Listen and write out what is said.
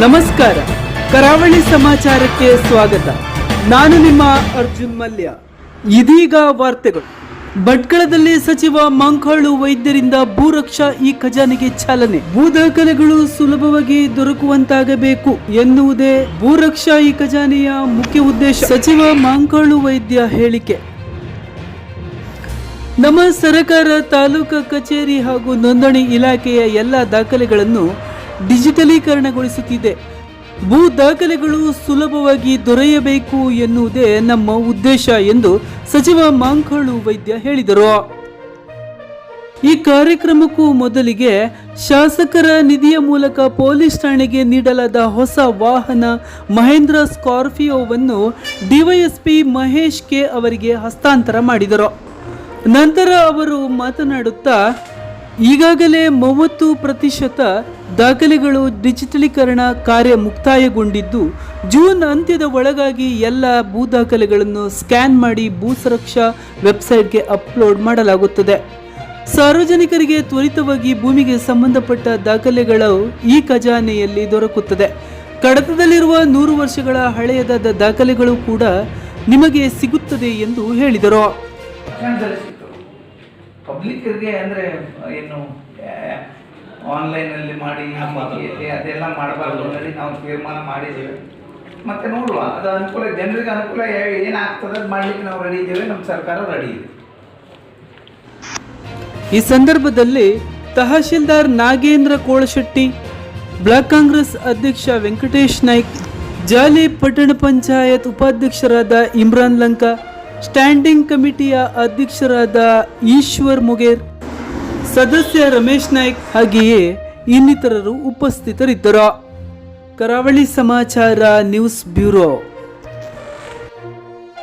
ನಮಸ್ಕಾರ. ಕರಾವಳಿ ಸಮಾಚಾರಕ್ಕೆ ಸ್ವಾಗತ. ನಾನು ನಿಮ್ಮ ಅರ್ಜುನ್ ಮಲ್ಯ. ಇದೀಗ ವಾರ್ತೆಗಳು. ಭಟ್ಕಳದಲ್ಲಿ ಸಚಿವ ಮಂಕಾಳು ವೈದ್ಯರಿಂದ ಭೂರಕ್ಷಾ ಈ ಖಜಾನೆಗೆ ಚಾಲನೆ. ಭೂ ದಾಖಲೆಗಳು ಸುಲಭವಾಗಿ ದೊರಕುವಂತಾಗಬೇಕು ಎನ್ನುವುದೇ ಭೂರಕ್ಷಾ ಈ ಖಜಾನೆಯ ಮುಖ್ಯ ಉದ್ದೇಶ. ಸಚಿವ ಮಂಕಾಳು ವೈದ್ಯ ಹೇಳಿಕೆ. ನಮ್ಮ ಸರ್ಕಾರ ತಾಲೂಕು ಕಚೇರಿ ಹಾಗೂ ನೋಂದಣಿ ಇಲಾಖೆಯ ಎಲ್ಲ ದಾಖಲೆಗಳನ್ನು ಡಿಜಿಟಲೀಕರಣಗೊಳಿಸುತ್ತಿದೆ. ಭೂ ದಾಖಲೆಗಳು ಸುಲಭವಾಗಿ ದೊರೆಯಬೇಕು ಎನ್ನುವುದೇ ನಮ್ಮ ಉದ್ದೇಶ ಎಂದು ಸಚಿವ ಮಾಂಕಾಳು ವೈದ್ಯ ಹೇಳಿದರು. ಈ ಕಾರ್ಯಕ್ರಮಕ್ಕೂ ಮೊದಲಿಗೆ ಶಾಸಕರ ನಿಧಿಯ ಮೂಲಕ ಪೊಲೀಸ್ ಠಾಣೆಗೆ ನೀಡಲಾದ ಹೊಸ ವಾಹನ ಮಹೇಂದ್ರ ಸ್ಕಾರ್ಪಿಯೋವನ್ನು ಡಿವೈಎಸ್ಪಿ ಮಹೇಶ್ ಕೆ ಅವರಿಗೆ ಹಸ್ತಾಂತರ ಮಾಡಿದರು. ನಂತರ ಅವರು ಮಾತನಾಡುತ್ತಾ ಈಗಾಗಲೇ ಮೂವತ್ತು ಪ್ರತಿಶತ ದಾಖಲೆಗಳು ಡಿಜಿಟಲೀಕರಣ ಕಾರ್ಯ ಮುಕ್ತಾಯಗೊಂಡಿದ್ದು, ಜೂನ್ ಅಂತ್ಯದ ಒಳಗಾಗಿ ಎಲ್ಲ ಭೂ ದಾಖಲೆಗಳನ್ನು ಸ್ಕ್ಯಾನ್ ಮಾಡಿ ಭೂ ಸುರಕ್ಷಾ ವೆಬ್ಸೈಟ್ಗೆ ಅಪ್ಲೋಡ್ ಮಾಡಲಾಗುತ್ತದೆ. ಸಾರ್ವಜನಿಕರಿಗೆ ತ್ವರಿತವಾಗಿ ಭೂಮಿಗೆ ಸಂಬಂಧಪಟ್ಟ ದಾಖಲೆಗಳು ಈ ಖಜಾನೆಯಲ್ಲಿ ದೊರಕುತ್ತದೆ. ಕಡತದಲ್ಲಿರುವ ನೂರು ವರ್ಷಗಳ ಹಳೆಯದಾದ ದಾಖಲೆಗಳು ಕೂಡ ನಿಮಗೆ ಸಿಗುತ್ತದೆ ಎಂದು ಹೇಳಿದರು. ಪಬ್ಲಿಕ್ಗೆ ಅಂದರೆ ಏನು ಆನ್ಲೈನಲ್ಲಿ ಮಾಡಿ ಅದೆಲ್ಲ ಮಾಡಬಾರ್ದು ಅನ್ನೋದು ನಾವು ತೀರ್ಮಾನ ಮಾಡಿದ್ದೇವೆ. ಮತ್ತೆ ನೋಡುವ ಅದು ಅನುಕೂಲ ಜನರಿಗೆ ಅನುಕೂಲ ಏನಾಗ್ತದೆ ಅದು ಮಾಡಲಿಕ್ಕೆ ನಾವು ರೆಡಿ ಇದ್ದೇವೆ ನಮ್ಮ ಸರ್ಕಾರ ರೆಡಿ ಇದೆ. ಈ ಸಂದರ್ಭದಲ್ಲಿ ತಹಶೀಲ್ದಾರ್ ನಾಗೇಂದ್ರ ಕೋಳಶೆಟ್ಟಿ ಬ್ಲಾಕ್ ಕಾಂಗ್ರೆಸ್ ಅಧ್ಯಕ್ಷ ವೆಂಕಟೇಶ್ ನಾಯ್ಕ್ ಜಾಲಿ ಪಟ್ಟಣ ಪಂಚಾಯತ್ ಉಪಾಧ್ಯಕ್ಷರಾದ ಇಮ್ರಾನ್ ಲಂಕಾ ಸ್ಟ್ಯಾಂಡಿಂಗ್ ಕಮಿಟಿಯ ಅಧ್ಯಕ್ಷರಾದ ಈಶ್ವರ್ ಮುಗೇರ್, ಸದಸ್ಯ ರಮೇಶ್ ನಾಯ್ಕ್ ಹಾಗೆಯೇ ಇನ್ನಿತರರು ಉಪಸ್ಥಿತರಿದ್ದರು. ಕರಾವಳಿ ಸಮಾಚಾರ ನ್ಯೂಸ್ ಬ್ಯೂರೋ.